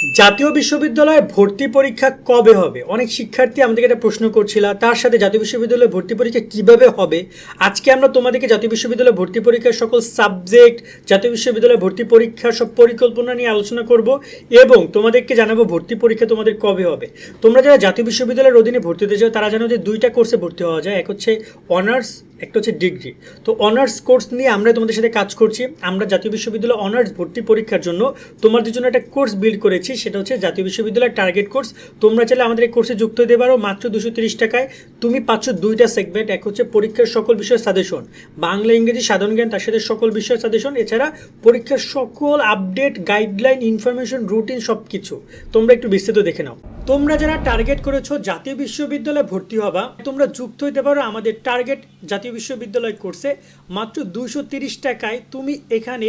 জাতীয় বিশ্ববিদ্যালয়ে ভর্তি পরীক্ষা কবে হবে? অনেক শিক্ষার্থী আমাদেরকে একটা প্রশ্ন করছিল, তার সাথে জাতীয় বিশ্ববিদ্যালয়ে ভর্তি পরীক্ষা কীভাবে হবে? আজকে আমরা তোমাদেরকে জাতীয় বিশ্ববিদ্যালয়ে ভর্তি পরীক্ষার সকল সাবজেক্ট জাতীয় বিশ্ববিদ্যালয়ে ভর্তি পরীক্ষার সব পরিকল্পনা নিয়ে আলোচনা করব এবং তোমাদেরকে জানাব ভর্তি পরীক্ষা তোমাদের কবে হবে। তোমরা যারা জাতীয় বিশ্ববিদ্যালয়ের অধীনে ভর্তি হতে চাও, তারা জানো যে দুইটা কোর্সে ভর্তি হওয়া যায়, এক হচ্ছে অনার্স একটা হচ্ছে ডিগ্রি। তো অনার্স কোর্স নিয়ে আমরা তোমাদের সাথে কাজ করছি। আমরা জাতীয় বিশ্ববিদ্যালয় অনার্স ভর্তি পরীক্ষার জন্য তোমাদের জন্য একটা কোর্স বিল্ড করেছি। সেটা হচ্ছে জাতীয় বিশ্ববিদ্যালয়ের টার্গেট কোর্স তোমরা চাইলে আমাদের এই কোর্সে যুক্ত হতে পারো মাত্র দুশো তিরিশ টাকায়। তুমি পাচ্ছ দুইটা সেগমেন্ট এক হচ্ছে পরীক্ষার সকল বিষয়ের সাজেশন বাংলা, ইংরেজি, সাধারণ জ্ঞান, তার সাথে সকল বিষয়ের সাজেশন এছাড়া পরীক্ষার সকল আপডেট গাইডলাইন ইনফরমেশন রুটিন সব কিছু তোমরা একটু বিস্তৃত দেখে নাও। তোমরা যারা টার্গেট করেছ জাতীয় বিশ্ববিদ্যালয়ে ভর্তি হবা, তোমরা যুক্ত হইতে পারো আমাদের টার্গেট জাতীয় বিশ্ববিদ্যালয় কোর্সে মাত্র দুশো টাকায় তুমি এখানে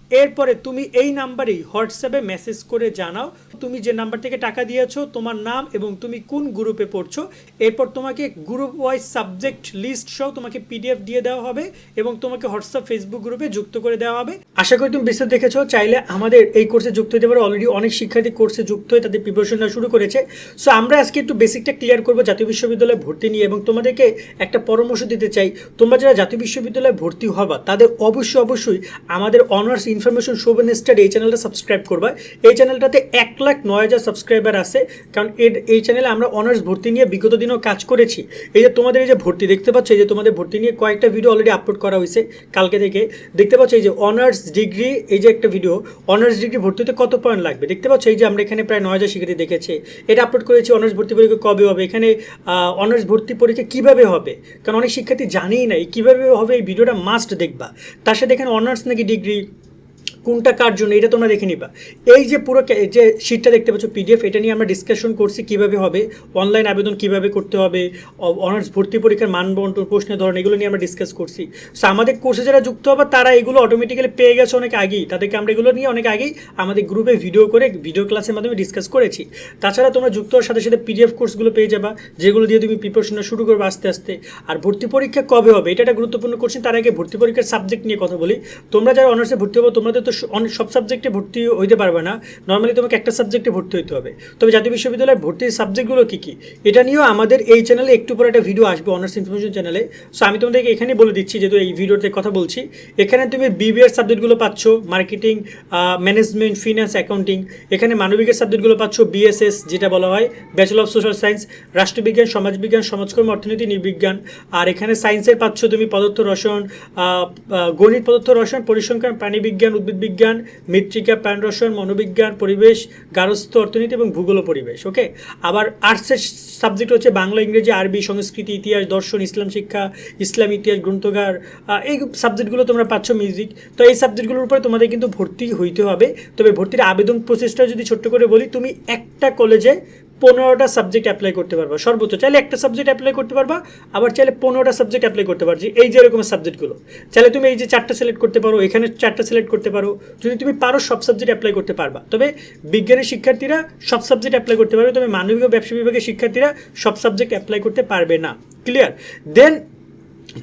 এরপরে তুমি এই নাম্বারেই হোয়াটসঅ্যাপে মেসেজ করে জানাও, তুমি যে নাম্বার থেকে টাকা দিয়েছ, তোমার নাম এবং তুমি কোন গ্রুপে পড়ছো, এরপর তোমাকে গ্রুপ ওয়াইজ সাবজেক্ট লিস্ট সহ তোমাকে পিডিএফ দিয়ে দেওয়া হবে এবং তোমাকে হোয়াটসঅ্যাপ ফেসবুক গ্রুপে যুক্ত করে দেওয়া হবে। আশা করি তুমি বিস্তারিত দেখেছ, চাইলে আমাদের এই কোর্সে যুক্ত হতে পারো। অলরেডি অনেক শিক্ষার্থী কোর্সে যুক্ত হয়ে তাদের প্রিপারেশনটা শুরু করেছে। সো আমরা আজকে একটু বেসিকটা ক্লিয়ার করব জাতীয় বিশ্ববিদ্যালয়ে ভর্তি নিয়ে এবং তোমাদেরকে একটা পরামর্শ দিতে চাই। তোমরা যারা জাতীয় বিশ্ববিদ্যালয়ে ভর্তি হবা, তাদের অবশ্যই অবশ্যই আমাদের অনার্স ইনফরমেশন শোভেন স্টার এই চ্যানেলটা সাবস্ক্রাইব করবা। এই চ্যানেলটাতে এক লাখ নয় হাজার সাবস্ক্রাইবার আছে, কারণ এর, এই চ্যানেলে আমরা অনার্স ভর্তি নিয়ে বিগত দিনেও কাজ করেছি। এই যে তোমাদের এই যে ভর্তি, দেখতে পাচ্ছ এই যে তোমাদের ভর্তি নিয়ে কয়েকটা ভিডিও অলরেডি আপলোড করা হয়েছে কালকে থেকে। দেখতে পাচ্ছ এই যে অনার্স ডিগ্রি এই যে একটা ভিডিও অনার্স ডিগ্রি ভর্তিতে কত পয়েন্ট লাগবে? দেখতে পাচ্ছ এই যে আমরা এখানে প্রায় নয় হাজার শিক্ষার্থী দেখেছি। এটা আপলোড করেছি অনার্স ভর্তি পরীক্ষা কবে হবে? এখানে অনার্স ভর্তি পরীক্ষা কীভাবে হবে? কারণ অনেক শিক্ষার্থী জানেই নাই কীভাবে হবে এই ভিডিওটা মাস্ট দেখবা। তার সাথে এখানে অনার্স নাকি ডিগ্রি কোনটা কার জন্য, এটা তোমরা দেখে নিবা। এই যে পুরো যে শিটটা দেখতে পাচ্ছ পিডিএফ এটা নিয়ে আমরা ডিসকাশন করছি কীভাবে হবে অনলাইন আবেদন কীভাবে করতে হবে অনার্স ভর্তি পরীক্ষার মানবন্টন প্রশ্নের ধরন, এগুলো নিয়ে আমরা ডিসকাস করছি। সো আমাদের কোর্সে যারা যুক্ত হবে, তারা এগুলো অটোমেটিক্যালি পেয়ে গেছে অনেক আগেই। তাদেরকে আমরা এগুলো নিয়ে অনেক আগেই আমাদের গ্রুপে ভিডিও করে ভিডিও ক্লাসের মাধ্যমে ডিসকাস করেছি। তাছাড়া তোমরা যুক্ত হওয়ার সাথে সাথে পিডিএফ কোর্সগুলো পেয়ে যাবা, যেগুলো দিয়ে তুমি প্রিপারেশনটা শুরু করবে আস্তে আস্তে। আর ভর্তি পরীক্ষা কবে হবে? এটা একটা গুরুত্বপূর্ণ কোশ্চেন তার আগে ভর্তি পরীক্ষার সাবজেক্ট নিয়ে কথা বলি। তোমরা যারা অনার্সে ভর্তি হবে তোমাদের তো স- অনেক সব সাবজেক্টে ভর্তি হইতে পারবে না। নর্মালি তোমাকে একটা সাবজেক্টে ভর্তি হতে হবে। তবে জাতীয় বিশ্ববিদ্যালয়ের ভর্তির সাবজেক্টগুলো কী কী? এটা নিয়েও আমাদের এই চ্যানেলে একটু পরে একটা ভিডিও আসবে অনার্স ইনফরমেশন চ্যানেলে সো আমি তোমাদেরকে এখানে বলে দিচ্ছি, যেহেতু এই ভিডিওতে কথা বলছি। এখানে তুমি বিবিএর সাবজেক্টগুলো পাচ্ছ মার্কেটিং ম্যানেজমেন্ট ফিনান্স অ্যাকাউন্টিং এখানে মানবিকের সাবজেক্টগুলো পাচ্ছ বিএসএস যেটা বলা হয় ব্যাচেলর অফ সোশ্যাল সায়েন্স রাষ্ট্রবিজ্ঞান, সমাজবিজ্ঞান, সমাজকর্ম, অর্থনীতি, নৃবিজ্ঞান। আর এখানে সায়েন্সের পাচ্ছ তুমি পদার্থ রসায়ন গণিত, পদার্থ রসায়ন, পরিসংখ্যান, প্রাণীবিজ্ঞান, উদ্ভিদ বিজ্ঞান মৃত্তিকা প্রাণ মনোবিজ্ঞান, পরিবেশ গারস্থ অর্থনীতি এবং ভূগোল পরিবেশ, ওকে? আবার আর্টসের সাবজেক্ট হচ্ছে বাংলা, ইংরেজি, আরবি, সংস্কৃতি, ইতিহাস, দর্শন, ইসলাম শিক্ষা, ইসলাম ইতিহাস, গ্রন্থগার এই সাবজেক্টগুলো তোমরা পাচ্ছ মিউজিক তো এই সাবজেক্টগুলোর উপরে তোমাদের কিন্তু ভর্তি হইতে হবে, তবে ভর্তির আবেদন প্রসেসটা যদি ছোট্ট করে বলি, তুমি একটা কলেজে পনেরোটা সাবজেক্ট অ্যাপ্লাই করতে পারবা। সর্বোচ্চ, চাইলে একটা সাবজেক্ট অ্যাপ্লাই করতে পারবা, আবার চাইলে পনেরোটা সাবজেক্ট অ্যাপ্লাই করতে পারছি এই যে এরকম সাবজেক্টগুলো চাইলে তুমি এই যে চারটা সিলেক্ট করতে পারো, এখানে চারটা সিলেক্ট করতে পারো। যদি তুমি পারো, সব সাবজেক্ট অ্যাপ্লাই করতে পারবা। তবে বিজ্ঞানের শিক্ষার্থীরা সব সাবজেক্ট অ্যাপ্লাই করতে পারবে, তবে মানবিক ও ব্যবসা বিভাগের শিক্ষার্থীরা সব সাবজেক্ট অ্যাপ্লাই করতে পারবে না। ক্লিয়ার দেন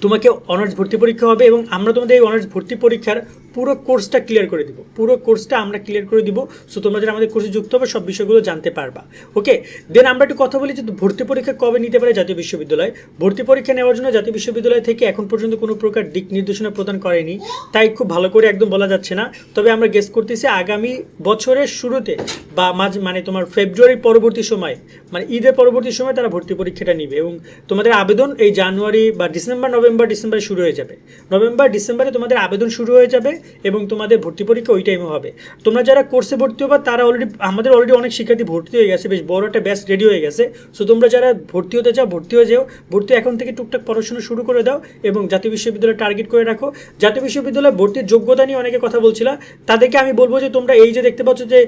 তোমাকে অনার্স ভর্তি পরীক্ষা হবে এবং আমরা তোমাদের এই অনার্স ভর্তি পরীক্ষার পুরো কোর্সটা ক্লিয়ার করে দিব। পুরো কোর্সটা আমরা ক্লিয়ার করে দিব। সো তোমরা যারা আমাদের কোর্সে যুক্ত হবে, সব বিষয়গুলো জানতে পারবা। ওকে দেন আমরা একটু কথা বলি যে ভর্তি পরীক্ষা কবে নিতে পারে জাতীয় বিশ্ববিদ্যালয়। ভর্তি পরীক্ষা নেওয়ার জন্য জাতীয় বিশ্ববিদ্যালয় থেকে এখন পর্যন্ত কোনো প্রকার দিক নির্দেশনা প্রদান করেনি। তাই খুব ভালো করে একদম বলা যাচ্ছে না। তবে আমরা গেস করতেছি আগামী বছরের শুরুতে বা মাঝ মানে তোমার ফেব্রুয়ারির পরবর্তী সময় মানে ঈদের পরবর্তী সময় তারা ভর্তি পরীক্ষাটা নিবে। এবং তোমাদের আবেদন এই জানুয়ারি বা ডিসেম্বর নভেম্বর, ডিসেম্বরে শুরু হয়ে যাবে। নভেম্বর, ডিসেম্বরে তোমাদের আবেদন শুরু হয়ে যাবে এবং তোমাদের ভর্তি পরীক্ষা ওই টাইমে হবে। তোমরা যারা কোর্সে ভর্তি হবা, তারা অলরেডি আমাদের অলরেডি অনেক শিক্ষার্থী ভর্তি হয়ে গেছে, বেশ বড় একটা ব্যাচ রেডি হয়ে গেছে। সো তোমরা যারা ভর্তি হতে চাও, ভর্তি হয়ে যাও। ভর্তি এখন থেকে টুকটাক পড়াশোনা শুরু করে দাও এবং জাতীয় বিশ্ববিদ্যালয়ে টার্গেট করে রাখো। জাতীয় বিশ্ববিদ্যালয়ে ভর্তির যোগ্যতা নিয়ে অনেকে কথা বলছিল। তাদেরকে আমি বলব যে, তোমরা এই যে দেখতে পাচ্ছ যে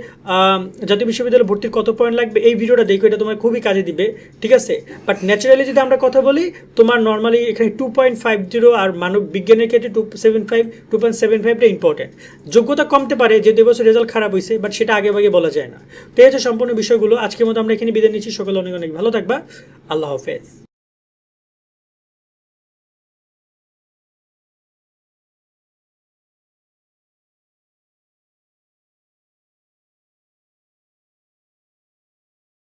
জাতীয় বিশ্ববিদ্যালয়ে ভর্তির কত পয়েন্ট লাগবে, এই ভিডিওটা দেখো, এটা তোমার খুবই কাজে দিবে। ঠিক আছে? বাট ন্যাচারালি যদি আমরা কথা বলি, তোমার নর্মালি এখানে টু পয়েন্ট ফাইভ জিরো আর মানব বিজ্ঞানের ক্ষেত্রে two seven five two point seven ফাইভটা important যোগ্যতা কমতে পারে, যে দু বছর রেজাল্ট খারাপ হয়েছে বাট সেটা আগে আগে বলা যায় না। তো এই হচ্ছে সম্পূর্ণ বিষয়গুলো। আজকের মতো আমরা এখানে বিদায় নিচ্ছি। সকলে অনেক অনেক ভালো থাকবা। আল্লাহ হাফেজ।